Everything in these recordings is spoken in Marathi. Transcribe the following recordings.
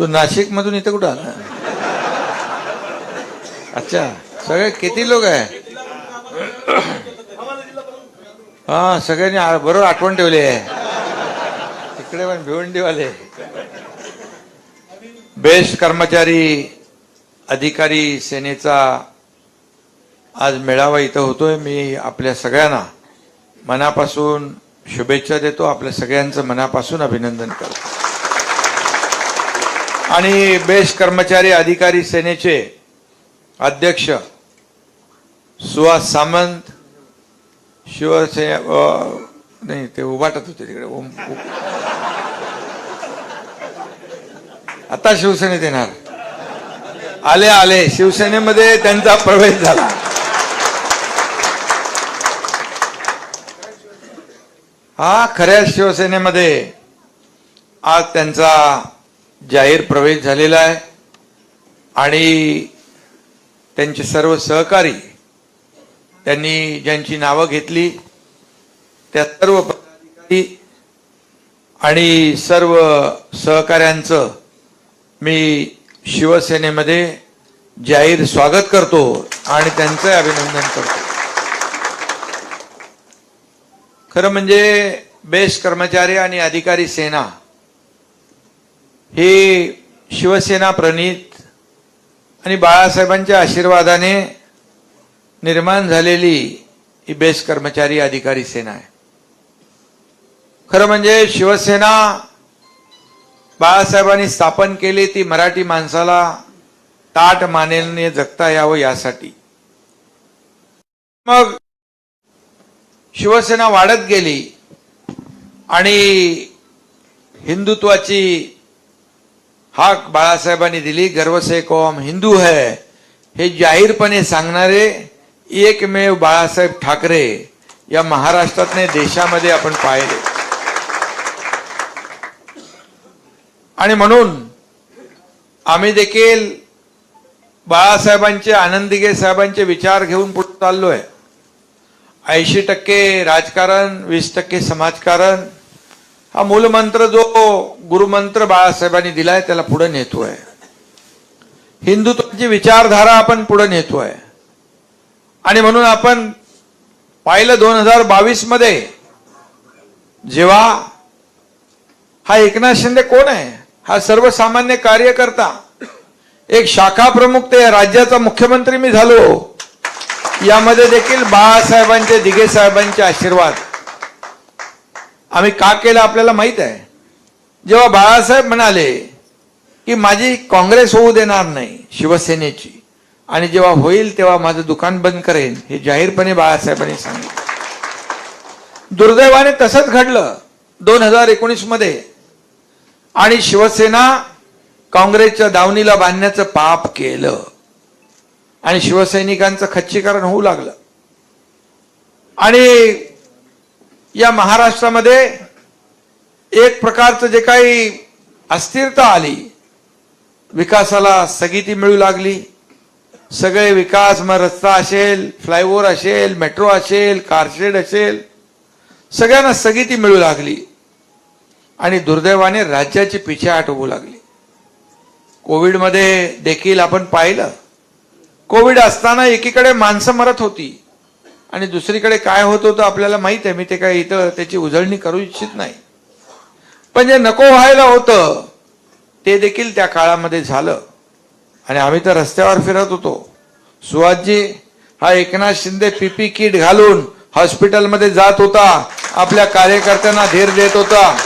तू नाशिक मधून इथं कुठं आला? अच्छा सगळे किती लोक आहे? हा सगळ्यांनी बरोबर आठवण ठेवली आहे. तिकडे पण भिवंडीवाले. बेस्ट कर्मचारी अधिकारी सेनेचा आज मेळावा इथं होतोय. मी आपल्या सगळ्यांना मनापासून शुभेच्छा देतो. आपल्या सगळ्यांचं मनापासून अभिनंदन करतो. आणि बेस्ट कर्मचारी अधिकारी सेनेचे अध्यक्ष सुहास सामंत शिवसेना नाही ते उभाटत होते तिकडे. ओम. आता शिवसेनेत येणार. आले आले. शिवसेनेमध्ये त्यांचा प्रवेश झाला. हा खऱ्या शिवसेनेमध्ये आज त्यांचा जाहीर प्रवेश झालेला आहे आणि त्यांचे सर्व सहकारी त्यांनी ज्यांची नावं घेतली त्या सर्व पदाधिकारी आणि सर्व सहकाऱ्यांचं मी शिवसेनेमध्ये जाहीर स्वागत करतो आणि त्यांचं अभिनंदन करतो. खरं म्हणजे बेस्ट कर्मचारी आणि अधिकारी सेना ही शिवसेना प्रणित आणि बाळासाहेबांच्या आशीर्वादाने निर्माण झालेली ही बेस्ट कर्मचारी अधिकारी सेना आहे. खरं म्हणजे शिवसेना बाळासाहेबांनी स्थापन केली ती मराठी माणसाला ताट मानेने जगता यावं यासाठी. मग शिवसेना वाढत गेली आणि हिंदुत्वाची हाक बाळासाहेबांनी दिली गर्व से कौम हिंदू है. हे जाहीरपणे सांगणारे एकमेव बाळासाहेब ठाकरे या महाराष्ट्रातने देशामध्ये आपण पाहिले. आणि म्हणून आम्ही देखील बाळासाहेबांचे आनंदिगे साहेबांचे विचार घेऊन पुढे चाललोय. ऐंशी टक्के राजकारण वीस टक्के समाजकारण हा मूलमंत्र जो गुरुमंत्र बाळासाहेबांनी दिलाय त्याला पुढे नेतोय. हिंदुत्वाची विचारधारा आपण पुढे नेतोय. आणि म्हणून आपण पाहिलं दोन हजार बावीसमध्ये जेव्हा हा एकनाथ शिंदे कोण आहे? हा सर्वसामान्य कार्यकर्ता. एक शाखा प्रमुख ते राज्याचा मुख्यमंत्री मी झालो. यामध्ये देखील बाळासाहेबांचे दिघे साहेबांचे आशीर्वाद. आम्ही का केलं आपल्याला माहीत आहे? जेव्हा बाळासाहेब म्हणाले की माझी काँग्रेस होऊ देणार नाही शिवसेनेची आणि जेव्हा होईल तेव्हा माझं दुकान बंद करेन हे जाहीरपणे बाळासाहेबांनी सांगितलं. दुर्दैवाने तसंच घडलं दोन हजार एकोणीसमध्ये. आणि शिवसेना काँग्रेसच्या दावणीला बांधण्याचं पाप केलं. आणि शिवसैनिकांचं खच्चीकरण होऊ लागलं. आणि या महाराष्ट्रामध्ये एक प्रकारचं जे काही अस्थिरता आली विकासाला स्थगिती मिळू लागली. सगळे विकास मग रस्ता असेल फ्लायओव्हर असेल मेट्रो असेल कारशेड असेल सगळ्यांना स्थगिती मिळू लागली. आणि दुर्दैवाने राज्याची पिछेहाट होऊ लागली. कोविडमध्ये देखील आपण पाहिलं. कोविड असताना एकीकडे माणसं मरत होती. आणि दुसरीकडे काय होत होतं आपल्याला माहीत आहे. मी ते काय इथं त्याची उजळणी करू इच्छित नाही. पण जे नको व्हायला होतं ते देखील त्या काळामध्ये झालं. आणि आम्ही तर रस्त्यावर फिरत होतो. सुहासजी हा एकनाथ शिंदे पीपी किट घालून हॉस्पिटलमध्ये जात होता. आपल्या कार्यकर्त्यांना धीर देत होता.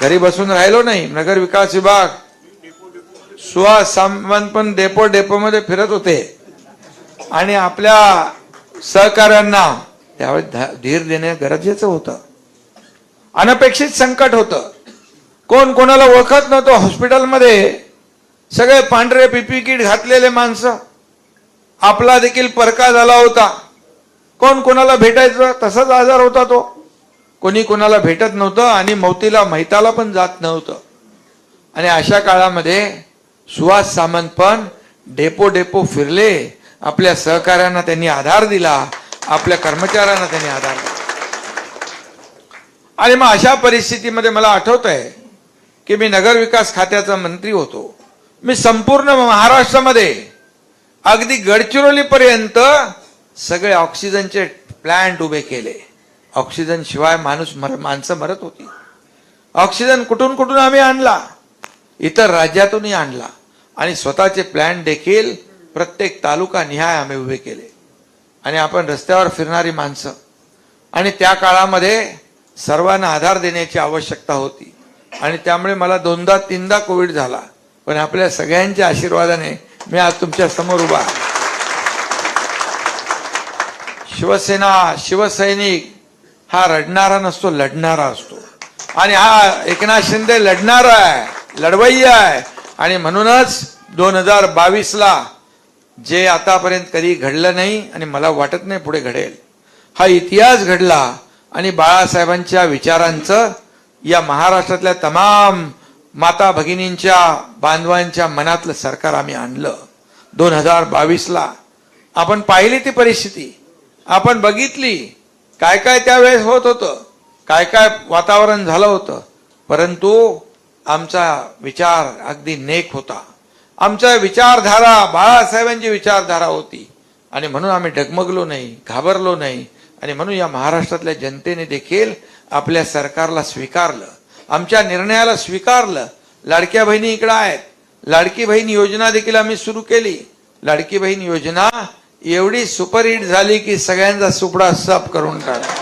घरी बसून राहिलो नाही. नगर विकास विभाग. सुहास सामंत पण डेपो डेपो मध्ये फिरत होते. आणि आपल्या सहकाऱ्यांना त्यावेळेस धीर देणे गरजेचं होतं. अनपेक्षित संकट होतं. कोण कोणाला ओळखत नव्हतं हॉस्पिटलमध्ये. सगळे पांढरे पिपी किट घातलेले माणसं. आपला देखील परका झाला होता. कोण कोणाला भेटायचं तसाच आजार होता तो. कोणी कोणाला भेटत नव्हतं आणि मौतीला मैताला पण जात नव्हतं. आणि अशा काळामध्ये सुहास सामंत पण डेपो डेपो फिरले. आपल्या सहकाऱ्यांना त्यांनी आधार दिला आपल्या कर्मचाऱ्यांना त्यांनी आधार दिला. आणि मग अशा परिस्थितीमध्ये मला आठवत आहे की मी नगरविकास खात्याचा मंत्री होतो. मी संपूर्ण महाराष्ट्रामध्ये अगदी गडचिरोलीपर्यंत सगळे ऑक्सिजनचे प्लांट उभे केले. ऑक्सिजन शिवाय माणूस मर माणसं मरत होती. ऑक्सिजन कुठून कुठून आम्ही आणला? इतर राज्यातूनही आणला. आणि स्वतःचे प्लॅन देखील प्रत्येक तालुका निहाय आम्ही उभे केले. आणि आपण रस्त्यावर फिरणारी माणसं. आणि त्या काळामध्ये सर्वांना आधार देण्याची आवश्यकता होती. आणि त्यामुळे मला दोनदा तीनदा कोविड झाला. पण आपल्या सगळ्यांच्या आशीर्वादाने मी आज तुमच्यासमोर उभा आहे. शिवसेना शिवसैनिक हा रडणारा नसतो लढणारा असतो. आणि हा एकनाथ शिंदे लढणारा आहे लढवय्या आहे. आणि म्हणूनच दोन हजार बावीसला जे आतापर्यंत कधी घडलं नाही आणि मला वाटत नाही पुढे घडेल. हा इतिहास घडला आणि बाळासाहेबांच्या विचारांचं या महाराष्ट्रातल्या तमाम माता भगिनींच्या बांधवांच्या मनातलं सरकार आम्ही आणलं. दोन हजार बावीसला. आपण पाहिली ती परिस्थिती. आपण बघितली. काय काय त्यावेळेस होत होतं. काय काय वातावरण झालं होतं. परंतु आमचा विचार अगदी नेक होता. आमच्या विचारधारा बाळासाहेबांची विचारधारा होती. आणि म्हणून आम्ही डगमगलो नाही घाबरलो नाही. आणि म्हणून या महाराष्ट्रातल्या जनतेने देखील आपल्या सरकारला स्वीकारलं. आमच्या निर्णयाला स्वीकारलं. लाडक्या बहिणी इकडं आहेत. लाडकी बहीण योजना देखील आम्ही सुरू केली. लाडकी बहीण योजना एवढी सुपरहिट झाली की सगळ्यांचा सुपडा साफ करून टाकला.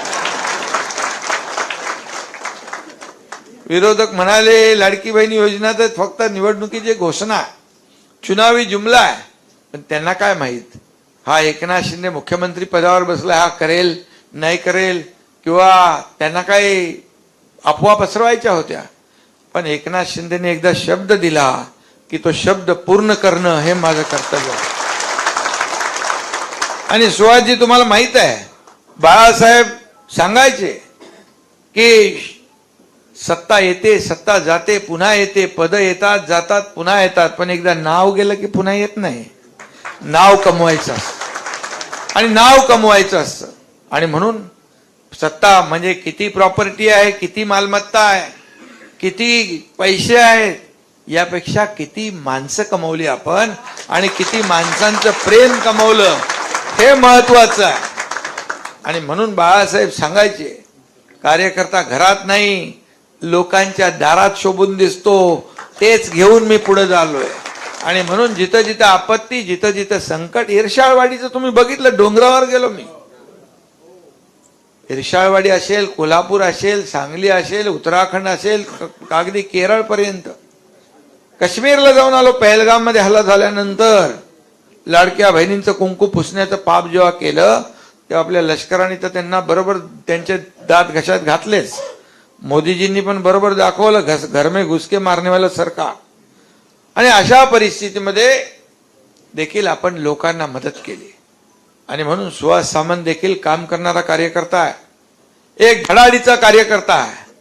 विरोधक म्हणाले लाडकी बहीण योजना तर फक्त निवडणुकीची घोषणा आहे. चुनावी जुमला आहे. पण त्यांना काय माहीत? हा एकनाथ शिंदे मुख्यमंत्री पदावर बसला हा करेल नाही करेल किंवा त्यांना काही अफवा पसरवायच्या होत्या. पण एकनाथ शिंदेने एकदा शब्द दिला की तो शब्द पूर्ण करणं हे माझं कर्तव्य आहे. आणि सुहासजी तुम्हाला माहीत आहे बाळासाहेब सांगायचे की सत्ता येते सत्ता जाते पुन्हा येते पद येतात जातात पुन्हा येतात. पण एकदा नाव गेलं की पुन्हा येत नाही. नाव कमवायचं असतं. आणि नाव कमवायचं असतं. आणि म्हणून सत्ता म्हणजे किती प्रॉपर्टी आहे किती मालमत्ता आहे किती पैसे आहेत यापेक्षा किती माणसं कमवली आपण आणि किती माणसांचं प्रेम कमवलं हे महत्वाचं आहे. आणि म्हणून बाळासाहेब सांगायचे कार्यकर्ता घरात नाही लोकांच्या दारात शोभून दिसतो तेच घेऊन मी पुढे झालोय आणि म्हणून जिथं जिथं आपत्ती जिथं जिथं संकट इर्षाळवाडीचं तुम्ही बघितलं डोंगरावर गेलो मी. इर्षाळवाडी असेल कोल्हापूर असेल सांगली असेल उत्तराखंड असेल कागदी केरळ पर्यंत काश्मीरला जाऊन आलो पहलगाममध्ये हल्ला झाल्यानंतर. लाडक्या बहिणींचं कुंकू पुसण्याचं पाप जेव्हा केलं तेव्हा आपल्या लष्कराने तर त्यांना बरोबर त्यांचे दात घशात घातलेच. मोदीजींनी पण बरोबर दाखवलं घस घरमे घुसके मारण्यावाला सरकार. आणि अशा परिस्थितीमध्ये देखील आपण लोकांना मदत केली. आणि म्हणून सुहास सामंत देखील काम करणारा कार्यकर्ता आहे. एक धडाडीचा कार्यकर्ता आहे.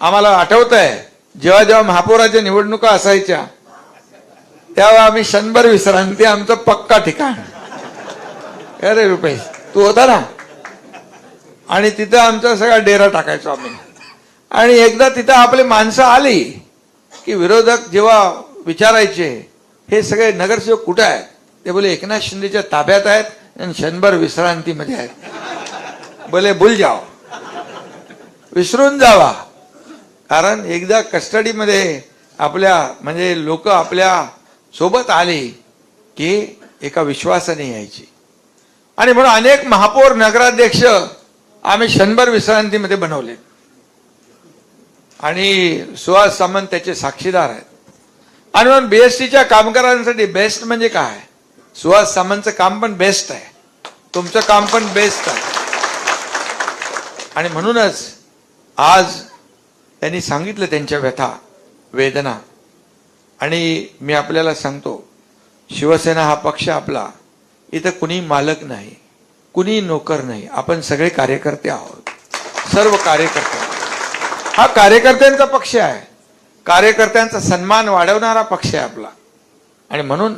आम्हाला आठवत आहे जेव्हा जेव्हा महापौराच्या निवडणुका असायच्या तेव्हा आम्ही शंभर विश्रांती आमचं पक्का ठिकाण. अरे रुपेश तू होता ना? आणि तिथं आमचा सगळा डेरा टाकायचो आम्ही. आणि एकदा तिथं आपली माणसं आली की विरोधक जेव्हा विचारायचे हे सगळे नगरसेवक कुठं आहेत? ते बोले एकनाथ शिंदेच्या ताब्यात आहेत आणि शंभर विश्रांतीमध्ये आहेत. बोले भूल जाओ. विसरून जावा. कारण एकदा कस्टडीमध्ये आपल्या म्हणजे लोक आपल्यासोबत आले की एका विश्वासाने यायची. आणि म्हणून अनेक महापौर नगराध्यक्ष आम्ही शंभर विश्रांतीमध्ये बनवले. आणि सुहास सामंत त्याचे साक्षीदार आहेत. आणि म्हणून बीएसटीच्या कामगारांसाठी बेस्ट म्हणजे काय? सुहास सामंतचं काम पण बेस्ट आहे. तुमचं काम पण बेस्ट आहे. आणि म्हणूनच आज त्यांनी सांगितलं त्यांच्या व्यथा वेदना. आणि मी आपल्याला सांगतो शिवसेना हा पक्ष आपला इथं कुणी मालक नाही कुणी नोकर नाही. आपण सगळे कार्यकर्ते आहोत. सर्व कार्यकर्ते हा कार्यकर्त्यांचा पक्ष आहे. कार्यकर्त्यांचा सन्मान वाढवणारा पक्ष आहे आपला. आणि म्हणून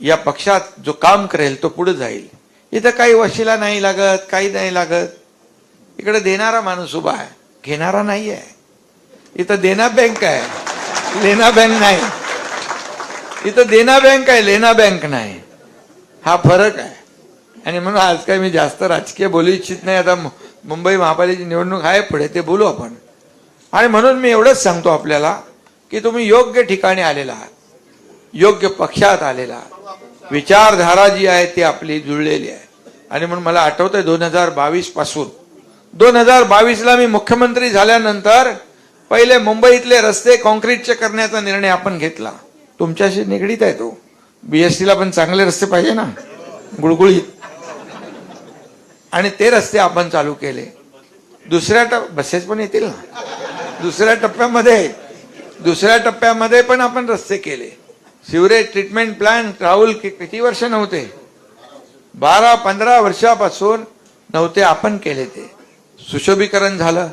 या पक्षात जो काम करेल तो पुढे जाईल. इथं काही वशिला नाही लागत काही नाही लागत. इकडे देणारा माणूस उभा आहे घेणारा नाही आहे. इथं देना बँक आहे लेना बँक नाही. इथं देना बँक आहे लेना बँक नाही. हा फरक आहे. आणि म्हणून आज काही मी जास्त राजकीय बोलू इच्छित नाही. आता मु- मुंबई महापालिकेची निवडणूक आहे पुढे ते बोलू आपण. आणि म्हणून मी एवढंच सांगतो आपल्याला की तुम्ही योग्य ठिकाणी आलेला आहात. योग्य पक्षात आलेला आहात. विचारधारा जी आहे ती आपली जुळलेली आहे. आणि म्हणून मला आठवतंय दोन हजार बावीसपासून. दोन हजार बावीसला मी मुख्यमंत्री झाल्यानंतर पहिले मुंबईतले रस्ते कॉन्क्रीटचे करण्याचा निर्णय आपण घेतला. तुमच्याशी निगडीत आहे तो. बीएसटीला पण चांगले रस्ते पाहिजे ना. गुळगुळीत. आणि ते रस्ते आपण चालू केले. दुसऱ्या बसेस पण येतील ना. दुसऱ्या टप्प्यामध्ये दुसऱ्या टप्प्यामध्ये पण आपण रस्ते केले. सिवरेज ट्रीटमेंट प्लांट राहुल कि- किती वर्ष नव्हते? बारा पंधरा वर्षापासून नव्हते आपण केले ते. सुशोभीकरण झालं.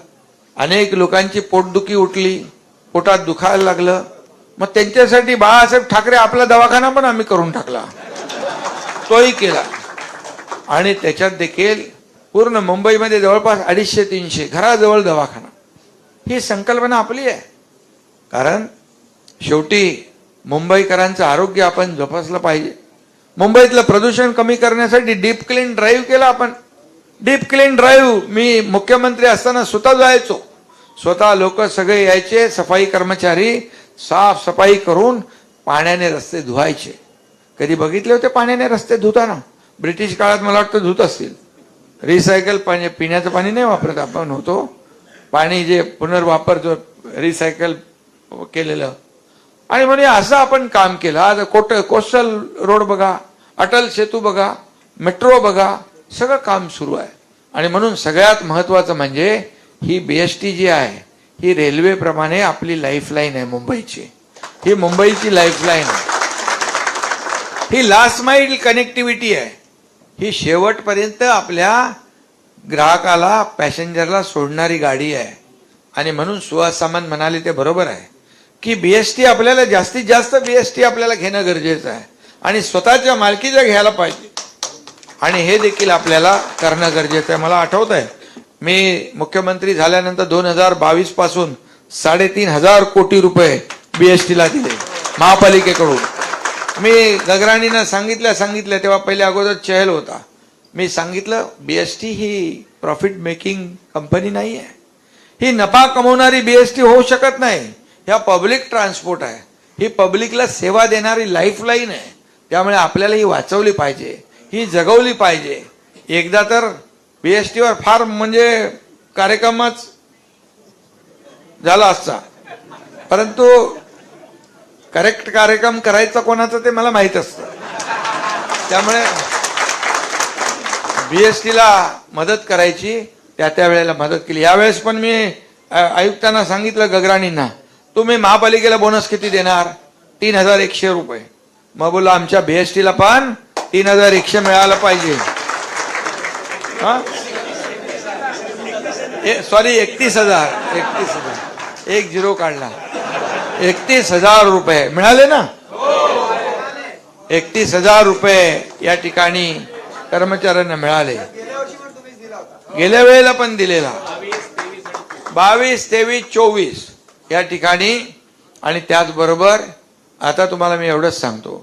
अनेक लोकांची पोटदुखी उठली. पोटात दुखायला लागलं. मग त्यांच्यासाठी बाळासाहेब ठाकरे आपला दवाखाना पण आम्ही करून टाकला. तोही केला. आणि त्याच्यात देखील पूर्ण मुंबईमध्ये जवळपास अडीचशे तीनशे घराजवळ दवाखाना. ही संकल्पना आपली आहे. कारण शेवटी मुंबईकरांचं आरोग्य आपण जोपासलं पाहिजे. मुंबईतलं प्रदूषण कमी करण्यासाठी डीप क्लीन ड्राईव्ह केला आपण. डीप क्लीन ड्राईव्ह मी मुख्यमंत्री असताना स्वतः जायचो. स्वतः लोक सगळे यायचे सफाई कर्मचारी साफ सफाई करून पाण्याने रस्ते धुवायचे. कधी बघितले होते पाण्याने रस्ते धुताना? ब्रिटिश काळात मला वाटतं धुत असतील. रिसायकल पाणी पिण्याचं पाणी नाही वापरत आपण होतो. पाणी जे पुनर्वापर जो रिसायकल केलेलं. आणि म्हणजे असं आपण काम केलं. आज कोट कोस्टल रोड बघा अटल सेतू बघा मेट्रो बघा सगळं काम सुरू आहे. आणि म्हणून सगळ्यात महत्वाचं म्हणजे ही बीएसटी जी आहे ही रेल्वेप्रमाणे आपली लाईफलाईन आहे मुंबईची. ही मुंबईची लाईफलाईन आहे. ही लास्ट माईल कनेक्टिव्हिटी आहे. ही शेवटपर्यंत आपल्या ग्राहकाला पॅसेंजरला सोडणारी गाडी आहे. आणि म्हणून सुहास म्हणाले ते बरोबर आहे. की बीएसटी आपल्याला जास्तीत जास्त बीएसटी आपल्याला घेणं गरजेचं आहे. आणि स्वतःच्या मालकीचं घ्यायला पाहिजे. आणि हे देखील आपल्याला करणं गरजेचं आहे. मला आठवत आहे मी मुख्यमंत्री झाल्यानंतर दोन हजार बावीसपासून साडेतीन हजार कोटी रुपये बीएसटीला दिले महापालिकेकडून. मी गगराणीनं सांगितल्या सांगितल्या तेव्हा पहिले अगोदर चहल होता. मी सांगितलं बी एस टी ही प्रॉफिट मेकिंग कंपनी नाही आहे ही नफा कमवणारी बी एस टी होऊ शकत नाही. ह्या पब्लिक ट्रान्सपोर्ट आहे. ही पब्लिकला सेवा देणारी लाईफलाईन आहे. त्यामुळे आपल्याला ही वाचवली पाहिजे. ही जगवली पाहिजे. एकदा तर बी एस टीवर फार म्हणजे कार्यक्रमच झाला असता. परंतु करेक्ट कार्यक्रम करायचा कोणाचं ते मला माहीत असतं. त्यामुळे बीएसटीला मदत करायची त्या त्या वेळेला मदत केली. यावेळेस पण मी आयुक्तांना सांगितलं गगराणींना तुम्ही महापालिकेला बोनस किती देणार? तीन हजार एकशे रुपये. मग बोला आमच्या बीएसटीला पण तीन हजार एकशे मिळालं पाहिजे. हा? सॉरी एकतीस हजार. एकतीस हजार. एक झिरो काढला. एकतीस हजार रुपये. मिळाले ना? एकतीस हजार रुपये या ठिकाणी कर्मचाऱ्यांना मिळाले. गेल्या वेळेला पण दिलेला. बावीस तेवीस चोवीस या ठिकाणी आणि त्याचबरोबर आता तुम्हाला मी एवढंच सांगतो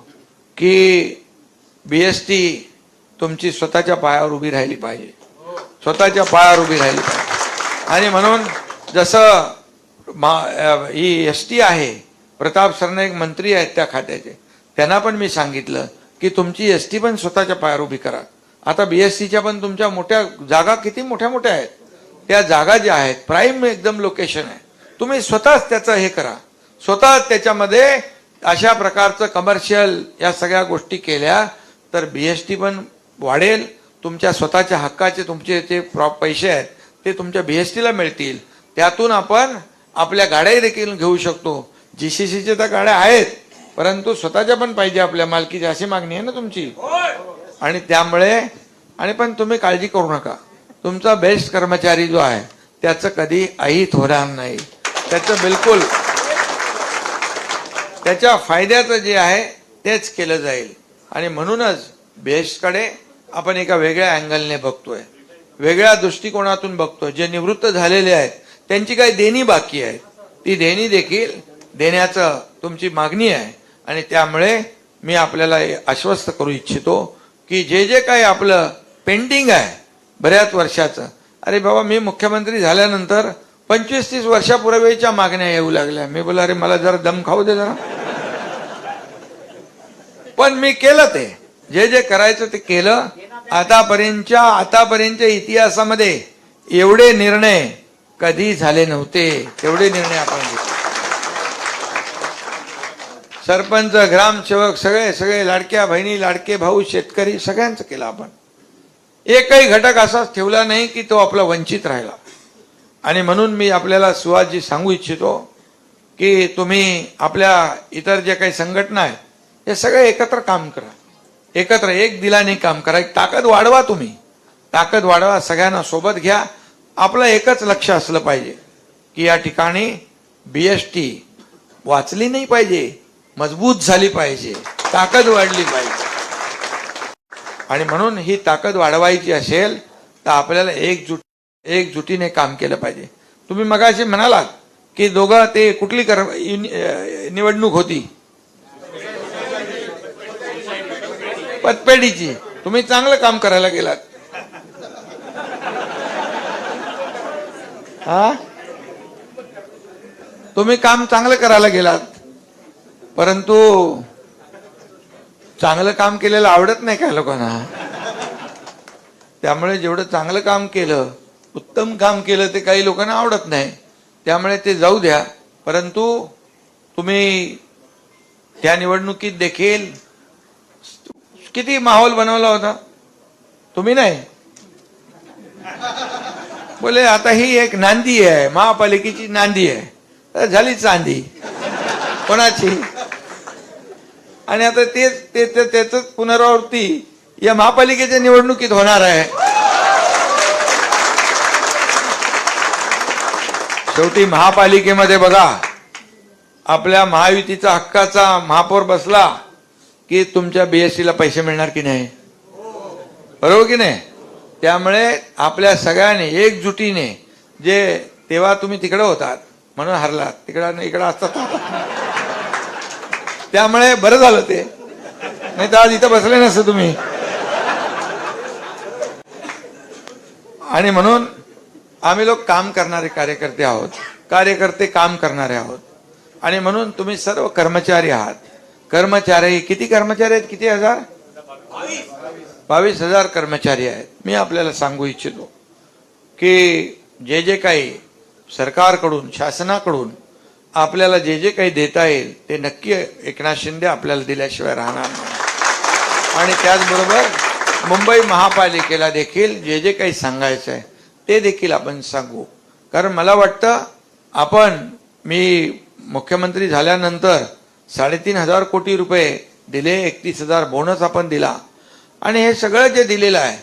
की बीएसटी तुमची स्वतःच्या पायावर उभी राहिली पाहिजे. स्वतःच्या पायावर उभी राहिली पाहिजे. आणि म्हणून जसं मा ही एस टी आहे प्रताप सरनाईक मंत्री आहेत त्या खात्याचे त्यांना पण मी सांगितलं की तुमची एस टी पण स्वतःच्या पायावर उभी करा. आता बीएससीच्या पण तुमच्या मोठ्या जागा किती मोठ्या मोठ्या आहेत? त्या जागा ज्या आहेत प्राईम एकदम लोकेशन आहे. तुम्ही स्वतःच त्याचं हे करा. स्वतः त्याच्यामध्ये अशा प्रकारचं कमर्शियल या सगळ्या गोष्टी केल्या तर बीएसटी पण वाढेल. तुमच्या स्वतःच्या हक्काचे तुमचे जे प्रॉप पैसे आहेत ते तुमच्या बीएसटीला मिळतील. त्यातून आपण आपल्या गाड्याही देखील घेऊ शकतो. जी सी सीच्या तर गाड्या आहेत परंतु स्वतःच्या पण पाहिजे आपल्या मालकीची अशी मागणी आहे ना तुमची? आणि त्यामुळे आणि पण तुम्ही काळजी करू नका. तुमचा बेस्ट कर्मचारी जो आहे त्याचं कधी अहित होणार नाही. त्याचं बिलकुल त्याच्या फायद्याचं जे आहे तेच केलं जाईल. आणि म्हणूनच बेस्टकडे आपण एका वेगळ्या अँगलने बघतोय. वेगळ्या दृष्टिकोनातून बघतोय. जे निवृत्त झालेले आहेत त्यांची काही देणी बाकी आहे ती देणी देखील देण्याचं तुमची मागणी आहे. आणि त्यामुळे मी आपल्याला आश्वस्त करू इच्छितो. की जे जे काही आपलं पेंडिंग आहे बऱ्याच वर्षाचं. अरे बाबा मी मुख्यमंत्री झाल्यानंतर पंचवीस तीस वर्षापूर्वीच्या मागण्या येऊ लागल्या. मी बोला अरे मला जरा दम खाऊ दे जरा. पण मी केलं ते. जे जे करायचं ते केलं. आतापर्यंतच्या आतापर्यंतच्या इतिहासामध्ये एवढे निर्णय कधी झाले नव्हते? तेवढे निर्णय आपण घेतले. सरपंच ग्रामसेवक सगळे सगळे लाडक्या बहिणी लाडके भाऊ शेतकरी सगळ्यांचं केलं आपण. एकही घटक असाच ठेवला नाही की तो आपला वंचित राहिला. आणि म्हणून मी आपल्याला सुहासजी सांगू इच्छितो की तुम्ही आपल्या इतर जे काही संघटना आहेत हे सगळे एकत्र काम करा. एकत्र एक दिलाने काम करा. एक ताकद वाढवा तुम्ही. ताकद वाढवा सगळ्यांना सोबत घ्या. आपलं एकच लक्ष असलं पाहिजे की या ठिकाणी बी एस टी वाचली नाही पाहिजे. मजबूत झाली पाहिजे ताकद वाढली पाहिजे. आणि म्हणून ही ताकद वाढवायची असेल तर आपल्याला एकजुट एकजुटीने काम केलं पाहिजे. तुम्ही मगाशी म्हणालात की दोघं ते कुठली कर निवडणूक होती? पतपेढीची. तुम्ही चांगलं काम करायला गेलात. हा? तुम्ही काम चांगलं करायला गेलात. परंतु चांगलं काम केलेलं आवडत नाही काय लोकांना? त्यामुळे जेवढं चांगलं काम केलं उत्तम काम केलं ते काही लोकांना आवडत नाही. त्यामुळे ते जाऊ द्या. परंतु तुम्ही त्या निवडणुकीत देखील किती माहोल बनवला होता? तुम्ही नाही? बोले आता ही एक नांदी आहे. महापालिकेची नांदी आहे. झाली चांदी. कोणाची? आणि आता तेच ते ते- त्याच पुनरावृत्ती या महापालिकेच्या निवडणुकीत होणार आहे. शेवटी महापालिकेमध्ये बघा आपल्या महायुतीचा हक्काचा महापौर बसला की तुमच्या बीएससीला पैसे मिळणार की नाही? बरोबर की नाही? त्यामुळे आपल्या सगळ्यांनी एकजुटीने जे तेव्हा तुम्ही तिकडे होतात म्हणून हरलात. तिकडं इकडं असतात. त्यामुळे बरं झालं ते. नाही तर आज इथं बसले नसते तुम्ही. आणि म्हणून आम्ही लोक काम करणारे कार्यकर्ते आहोत. कार्यकर्ते काम करणारे आहोत. आणि म्हणून तुम्ही सर्व कर्मचारी आहात. कर्मचारी किती कर्मचारी आहेत? किती हजार? बावीस हजार कर्मचारी आहेत. मी आपल्याला सांगू इच्छितो की जे जे काही सरकारकडून शासनाकडून आपल्याला जे जे काही देता येईल ते नक्की एकनाथ शिंदे आपल्याला दिल्याशिवाय राहणार नाही. आणि त्याचबरोबर मुंबई महापालिकेला देखील जे जे काही सांगायचं आहे ते देखील आपण सांगू. कारण मला वाटतं आपण मी मुख्यमंत्री झाल्यानंतर साडेतीन हजार कोटी रुपये दिले एकतीस हजार बोनस आपण दिला. आणि हे सगळं जे दिलेलं आहे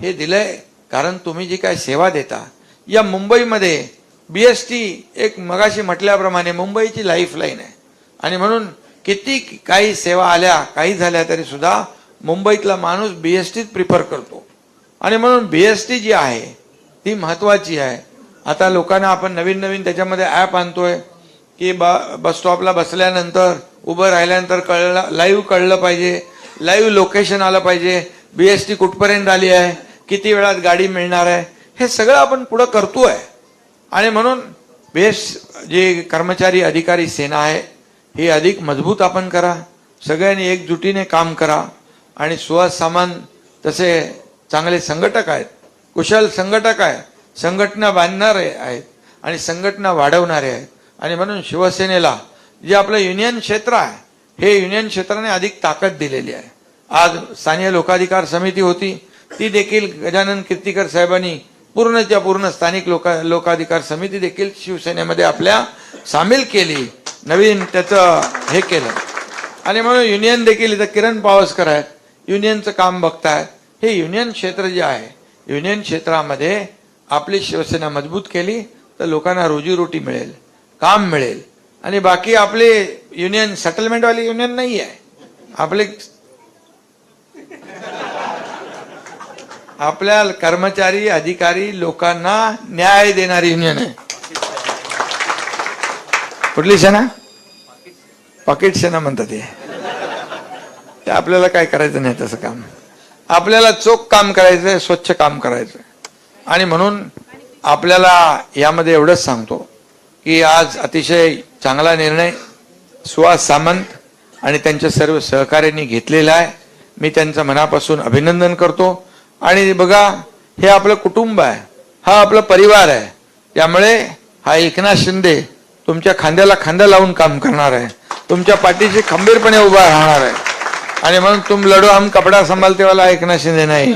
हे दिलंय कारण तुम्ही जी काय सेवा देता या मुंबईमध्ये बी एस टी एक मगाशी म्हटल्याप्रमाणे मुंबईची लाईफलाईन आहे. आणि म्हणून किती काही सेवा आल्या काही झाल्या तरी सुद्धा मुंबईतला माणूस बी एस टीच प्रिफर करतो. आणि म्हणून बी एस टी जी आहे ती महत्वाची आहे. आता लोकांना आपण नवीन नवीन त्याच्यामध्ये ॲप आणतोय की ब बस स्टॉपला बसल्यानंतर उभं राहिल्यानंतर कळलं लाईव्ह कळलं पाहिजे. लाईव्ह लोकेशन आलं पाहिजे. बी एस टी कुठपर्यंत आली आहे? किती वेळात गाडी मिळणार आहे? हे सगळं आपण पुढं करतो आहे आणि म्हणून बेस जे कर्मचारी अधिकारी सेना आहे ही अधिक मजबूत आपण करा. सगळ्यांनी एकजुटीने काम करा. आणि सुहास सामान तसे चांगले संघटक आहेत. कुशल संघटक आहे संघटना बांधणारे आहेत. आणि संघटना वाढवणारे आहेत. आणि म्हणून शिवसेनेला जे आपलं युनियन क्षेत्र आहे हे युनियन क्षेत्राने अधिक ताकद दिलेली आहे. आज स्थानीय लोकाधिकार समिती होती. ती देखील गजानन कीर्तीकर साहेबांनी पूर्णच्या पूर्ण स्थानिक लोक लोकाधिकार समिती देखील शिवसेनेमध्ये आपल्या सामील केली. नवीन त्याचं हे केलं. आणि म्हणून युनियन देखील इथं किरण पावसकर आहेत. युनियनचं काम बघतायत हे युनियन क्षेत्र जे आहे युनियन क्षेत्रामध्ये आपली शिवसेना मजबूत केली तर लोकांना रोजीरोटी मिळेल काम मिळेल. आणि बाकी आपले युनियन सेटलमेंटवाली युनियन नाही आहे आपले आपल्या कर्मचारी अधिकारी लोकांना न्याय देणारी युनियन आहे. कुठली सेना? पॉकेट सेना म्हणतात ते ते आपल्याला काय करायचं नाही तसं काम. आपल्याला चोख काम करायचंय स्वच्छ काम करायचंय. आणि म्हणून आपल्याला यामध्ये एवढंच सांगतो की आज अतिशय चांगला निर्णय सुहास सामंत आणि त्यांच्या सर्व सहकार्यांनी घेतलेला आहे. मी त्यांचं मनापासून अभिनंदन करतो. आणि बघा हे आपलं कुटुंब आहे. हा आपला परिवार आहे. त्यामुळे हा एकनाथ शिंदे तुमच्या खांद्याला खांदा लावून काम करणार आहे. तुमच्या पाठीशी खंबीरपणे उभा राहणार आहे. आणि म्हणून तुम लढो हम कपडा संभालते वाला एकनाथ शिंदे नाही.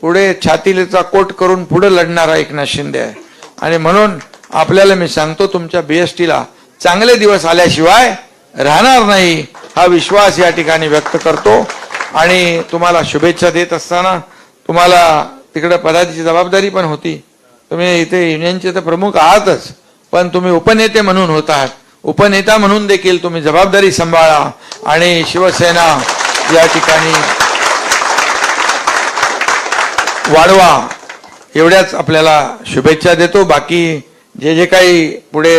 पुढे छातीलेचा कोट करून पुढे लढणारा एकनाथ शिंदे आहे. आणि म्हणून आपल्याला मी सांगतो तुमच्या बीएसटीला चांगले दिवस आल्याशिवाय राहणार नाही हा विश्वास या ठिकाणी व्यक्त करतो. आणि तुम्हाला शुभेच्छा देत असताना तुम्हाला तिकडे पदाची जबाबदारी पण होती. तुम्ही इथे युनियनचे तर प्रमुख आहातच पण तुम्ही उपनेते म्हणून होत आहात. उपनेता म्हणून देखील तुम्ही जबाबदारी सांभाळा आणि शिवसेना या ठिकाणी वाढवा. एवढ्याच आपल्याला शुभेच्छा देतो. बाकी जे जे काही पुढे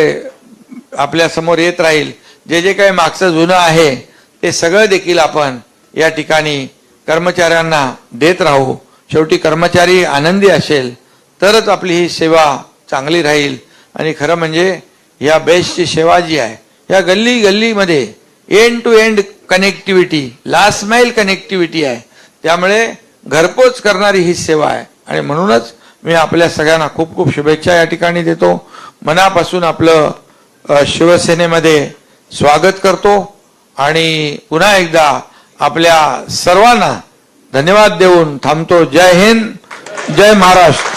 आपल्यासमोर येत राहील जे जे काही मागचं जुनं आहे ते सगळं देखील आपण या ठिकाणी कर्मचाऱ्यांना देत राहू. शेवटी कर्मचारी आनंदी असेल तरच आपली ही सेवा चांगली राहील. आणि खरं म्हणजे या बेस्टची सेवा जी आहे या गल्ली गल्लीमध्ये end to end connectivity last mile connectivity आहे. त्यामुळे घरपोच करणारी ही सेवा आहे. आणि म्हणूनच मी आपल्या सगळ्यांना खूप खूप शुभेच्छा या ठिकाणी देतो. मनापासून आपलं शिवसेनेमध्ये स्वागत करतो. आणि पुन्हा एकदा आपल्या सर्वांना धन्यवाद देऊन थांबतो. जय हिंद जय महाराष्ट्र.